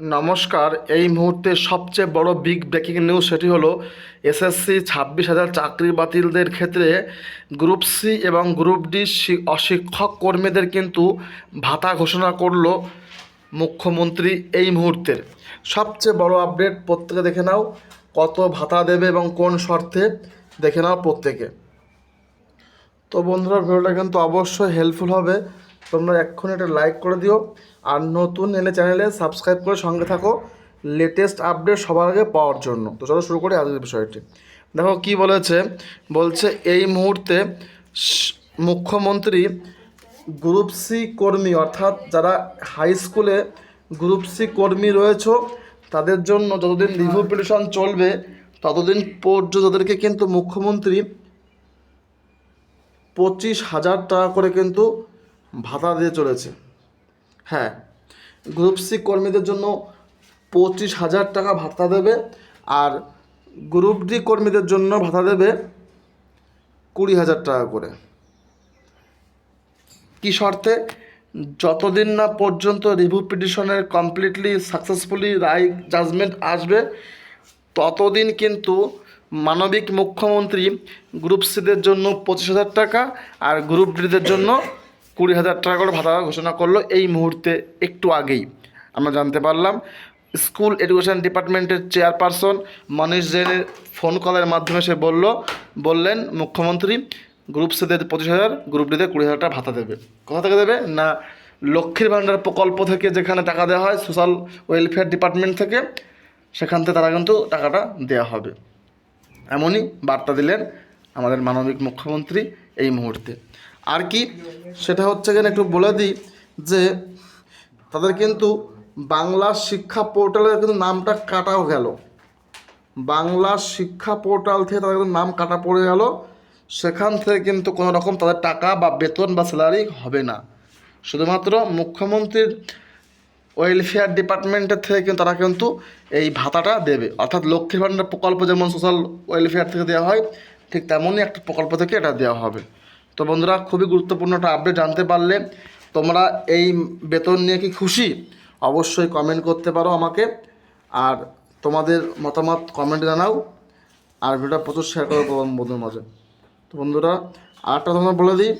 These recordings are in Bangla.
নমস্কার, এই মুহূর্তে সবচেয়ে বড় বিগ ব্রেকিং নিউজ সেটি হলো এসএসসি ছাব্বিশ হাজার চাকরি বাতিলদের ক্ষেত্রে গ্রুপ সি এবং গ্রুপ ডি অশিক্ষক কর্মীদের কিন্তু ভাতা ঘোষণা করল মুখ্যমন্ত্রী এই মুহূর্তের সবচেয়ে বড় আপডেট প্রত্যেকে দেখে নাও, কত ভাতা দেবে এবং কোন শর্তে দেখে নাও প্রত্যেকে। তো বন্ধুরা, ভিডিওটা কিন্তু অবশ্যই হেল্পফুল হবে। তোমরা এক্ষুনি একটা লাইক করে দিও। আর নতুন এলে চ্যানেলে সাবস্ক্রাইব করে সঙ্গে থাকো। লেটেস্ট আপডেট সবার আগে পাওয়ার জন্য। তো চলো শুরু করি আজকের বিষয়টি। দেখো কি বলেছে? বলছে, এই মুহূর্তে মুখ্যমন্ত্রী গ্রুপ সি কর্মী, অর্থাৎ যারা হাই স্কুলে গ্রুপ সি কর্মী রয়েছে, তাদের জন্য যতদিন রিভিউ পিটিশন চলবে, ততদিন পর্যন্ত তাদেরকে কিন্তু মুখ্যমন্ত্রী পঁচিশ হাজার টাকা করে কিন্তু ভাতা দিয়ে চলেছে। হ্যাঁ গ্রুপ সি কর্মীদের জন্য পঁচিশ হাজার টাকা ভাতা দেবে আর গ্রুপ ডি কর্মীদের জন্য ভাতা দেবে কুড়ি হাজার টাকা করে। কি শর্তে? যতদিন না পর্যন্ত রিভিউ পিটিশনের কমপ্লিটলি সাকসেসফুলি রায় জাজমেন্ট আসবে, ততদিন কিন্তু মানবিক মুখ্যমন্ত্রী গ্রুপ সিদের জন্য পঁচিশ হাজার টাকা আর গ্রুপ ডিদের জন্য কুড়ি হাজার টাকা করে ভাতা ঘোষণা করল এই মুহূর্তে একটু আগেই। আমরা জানতে পারলাম, স্কুল এডুকেশন ডিপার্টমেন্টের চেয়ারপারসন মনীষ জৈনের ফোন কলের মাধ্যমে সে বলল, বললেন, মুখ্যমন্ত্রী, গ্রুপ সিদের পঁচিশ হাজার, গ্রুপ ডিতে কুড়ি হাজার টাকা ভাতা দেবে। কোথা থেকে দেবে? না, লক্ষ্মীর ভাণ্ডার প্রকল্প থেকে যেখানে টাকা দেওয়া হয়, সোশ্যাল ওয়েলফেয়ার ডিপার্টমেন্ট থেকে, সেখান থেকে তারা কিন্তু টাকাটা দেওয়া হবে। এমনই বার্তা দিলেন আমাদের মানবিক মুখ্যমন্ত্রী এই মুহূর্তে। আর কি সেটা হচ্ছে কিনা একটু বলে দিই যে তাদের কিন্তু বাংলা শিক্ষা পোর্টালের কিন্তু নামটা কাটাও গেল। বাংলা শিক্ষা পোর্টাল থেকে তাদের নাম কাটা পড়ে গেল। সেখান থেকে কিন্তু কোনো রকম তাদের টাকা বা বেতন বা স্যালারি হবে না। শুধুমাত্র মুখ্যমন্ত্রীর ওয়েলফেয়ার ডিপার্টমেন্টের থেকে কিন্তু তারা কিন্তু এই ভাতাটা দেবে। অর্থাৎ লক্ষ্মীর ভাণ্ডার প্রকল্প যেমন সোশ্যাল ওয়েলফেয়ার থেকে দেওয়া হয়, ঠিক তেমনই একটা প্রকল্প থেকে এটা দেওয়া হবে। তো বন্ধুরা, খুবই গুরুত্বপূর্ণ একটা আপডেট জানতে পারলে তোমরা এই বেতন নিয়ে কি খুশি? অবশ্যই কমেন্ট করতে পারো আমাকে। আর তোমাদের মতামত কমেন্ট জানাও। আর ভিডিওটা প্রচুর শেয়ার করো বন্ধুর মাঝে। তো বন্ধুরা, আরেকটা তোমরা বলে দিই।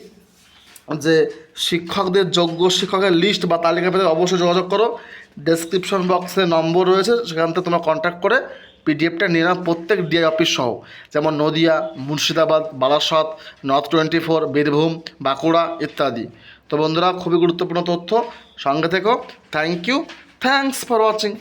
যে শিক্ষকদের যোগ্য শিক্ষকের লিস্ট বা তালিকা পেতে অবশ্যই যোগাযোগ করো। ডেসক্রিপশন বক্সে নম্বর রয়েছে, সেখান থেকে তোমরা কন্ট্যাক্ট করে পিডিএফটা নিয়ে নাও, প্রত্যেক ডিআই অফিস সহ। যেমন Nadia, Murshidabad, Barasat north twenty four Birbhum, Bankura ইত্যাদি। তো বন্ধুরা, খুবই গুরুত্বপূর্ণ তথ্য সঙ্গে থেকো। Thank you thanks for watching